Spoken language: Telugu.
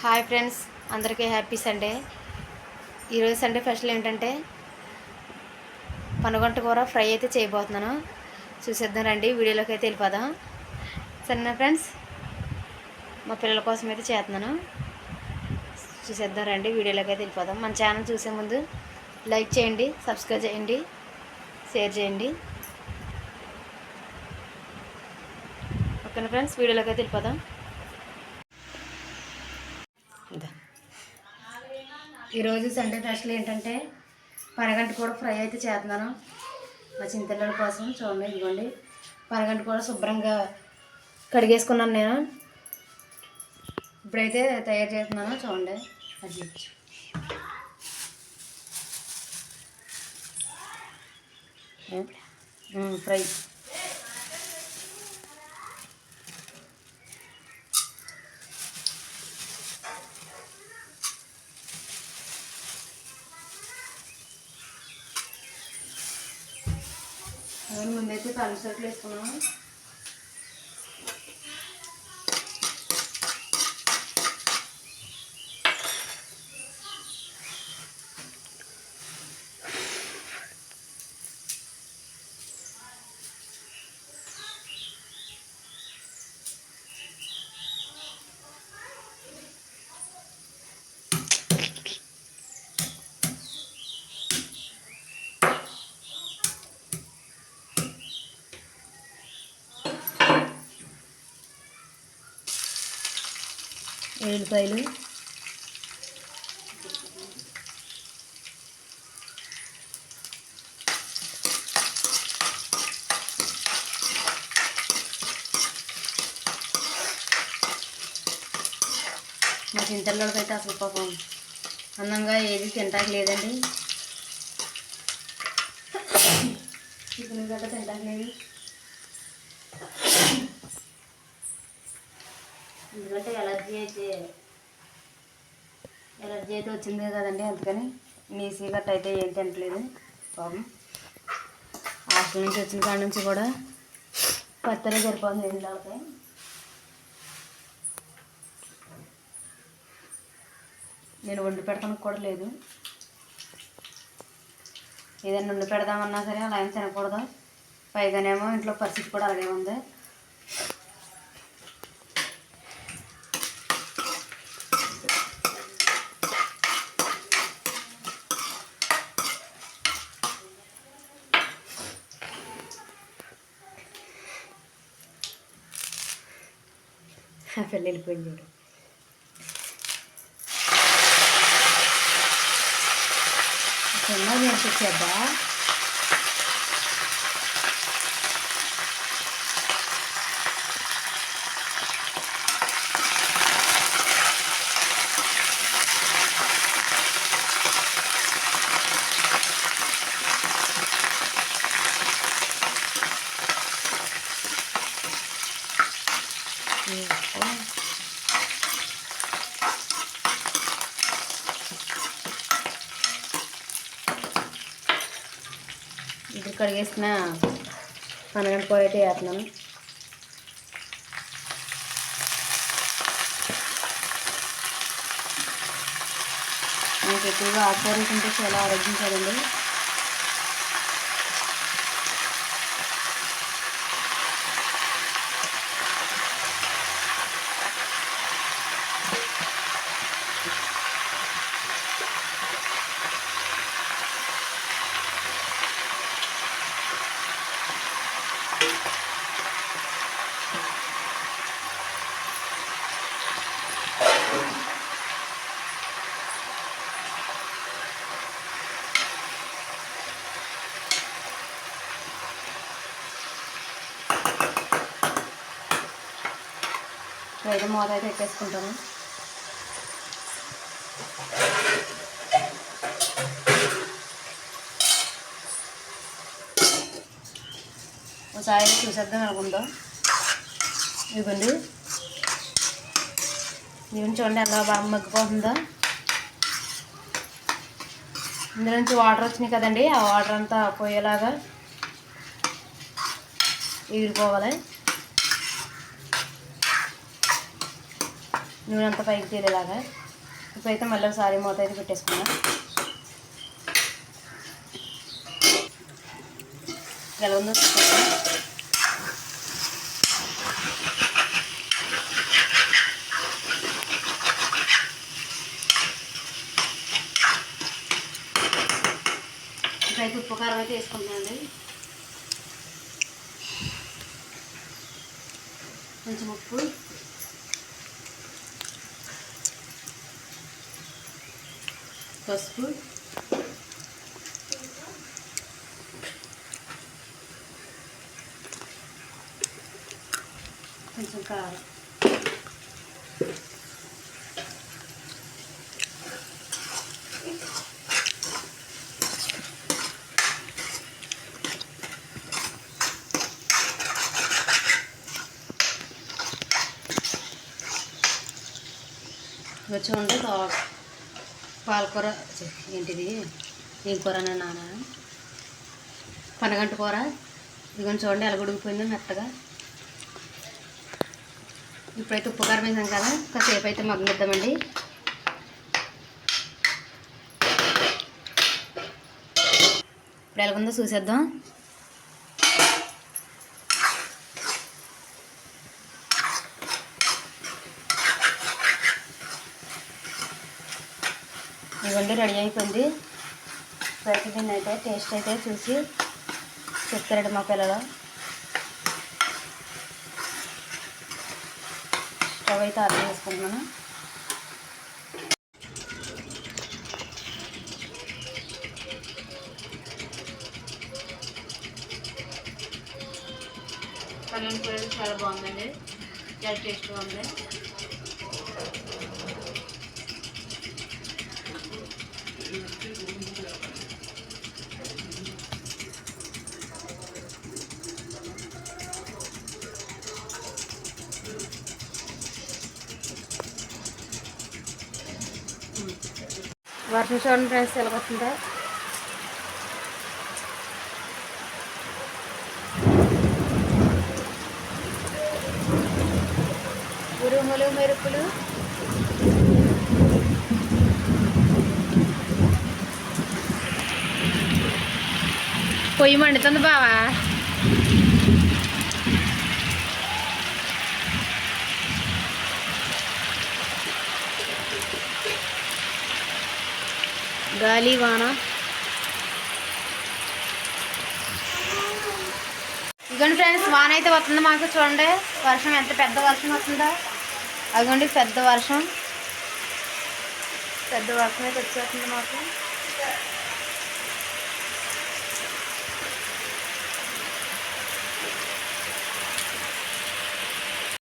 హాయ్ ఫ్రెండ్స్ అందరికీ హ్యాపీ సండే. ఈరోజు సండే స్పెషల్ ఏంటంటే పనుగంట కూర ఫ్రై అయితే చేయబోతున్నాను. చూసేద్దాం రండి వీడియోలోకి అయితే వెళ్ళిపోదాం. సరేనా ఫ్రెండ్స్? మా పిల్లల కోసం అయితే చేస్తున్నాను. చూసేద్దాం రండి వీడియోలోకి అయితే వెళ్ళిపోదాం. మన ఛానల్ చూసే ముందు లైక్ చేయండి సబ్స్క్రైబ్ చేయండి షేర్ చేయండి. ఓకేనా ఫ్రెండ్స్? వీడియోలోకి అయితే వెళ్ళిపోదాం. ఈరోజు సండే స్పెషల్ ఏంటంటే పరగంట కూడా ఫ్రై అయితే చేస్తున్నాను. మా చింతపిల్లల కోసం చూడండి ఇదిగోండి. పరగంట కూడా శుభ్రంగా కడిగేసుకున్నాను నేను. ఇప్పుడైతే తయారు చేస్తున్నాను చూడండి. అది. Fry. ముందైతే పల్లి సరుకులు వేసుకున్నాము ఎల్లిపాయలు మా చింతల్లోకి అయితే అసలు పాపం అందంగా ఏది తింటాక లేదండి. చికెన్ గట్ట తింటాక లేదు. ఎందుకంటే ఎలర్జీ అయితే ఎలర్జీ అయితే వచ్చింది కదండి అందుకని నీసీ గట్ట అయితే ఏం తినట్లేదు పాపం. హాస్టల్ నుంచి వచ్చిన కాడ నుంచి కూడా పత్తరే సరిపోతుంది ఇంట్లోకి నేను వండి పెడతానికి కూడా లేదు. ఏదైనా వండి పెడదామన్నా సరే అలా ఏం తినకూడదు. పైగానేమో ఇంట్లో పరిస్థితి కూడా అలాగే ఉంది. ఆ పిల్ల వెళ్ళిపోయింది చూడు. చిన్న నేర్పించేద్దా ఇప్పుడు కడిగేసిన పనగంట కూర అయితే వేస్తున్నాను. నాకు ఎక్కువగా ఆకుకూరలు తింటే చాలా ఆరోగ్యం కదండి. అయితే మూత అయితే ఎక్కేసుకుంటాను ఒకసారి చూసేద్దాం అనుకుందాం. ఇదిగోండి. ఇవన్నీ చూడండి ఎలా బాగా మగ్గిపోతుందో. ఇందులో నుంచి వాటర్ వచ్చినాయి కదండి ఆ వాటర్ అంతా పోయేలాగా ఎగిరిపోవాలి నూనె అంతా పైకి తేలేలాగా. ఇప్పుడైతే మళ్ళీ ఒకసారి మూత అయితే పెట్టేసుకున్నాం ఎలా ఉందో ఇప్పుడైతే ఉప్పు కారం అయితే వేసుకుంటున్నానండి. కొంచెం ఉప్పు. పసుపు కొంచెం కారం వచ్చి ఉంటే తో- పాలకూర ఏంటిది? ఏం కూర నాన్న పనగంట కూర? ఇదిగోండి చూడండి ఎలా ఉడికిపోయిందో మెత్తగా. ఇప్పుడైతే ఉప్పు కారం వేసాం కదా కాసేపు అయితే మగ్గనిద్దామండి ఇప్పుడు ఎలాగుందో చూసేద్దాం. ఇవ్వండి రెడీ అయిపోయింది. ప్రతిదిన అయితే టేస్ట్ అయితే చూసి చెప్తారండి మా పిల్లలు. స్టవ్ అయితే ఆర్డర్ చేసుకుంటున్నాను. పల్లెని కూర చాలా బాగుందండి. చాలా టేస్ట్గా ఉంది. వర్షం చూడండి ఫ్రెండ్స్ ఎలా ఉరుములు మెరుపులు. పొయ్యి మండుతుంది బావా. గాలి వాన. ఇదిగోండి ఫ్రెండ్స్ వాన అయితే వస్తుంది మాకు చూడండి. వర్షం ఎంత పెద్ద వర్షం వస్తుందో? అదిగోండి పెద్ద వర్షం. పెద్ద వర్షం అయితే వచ్చేస్తుంది మాకు.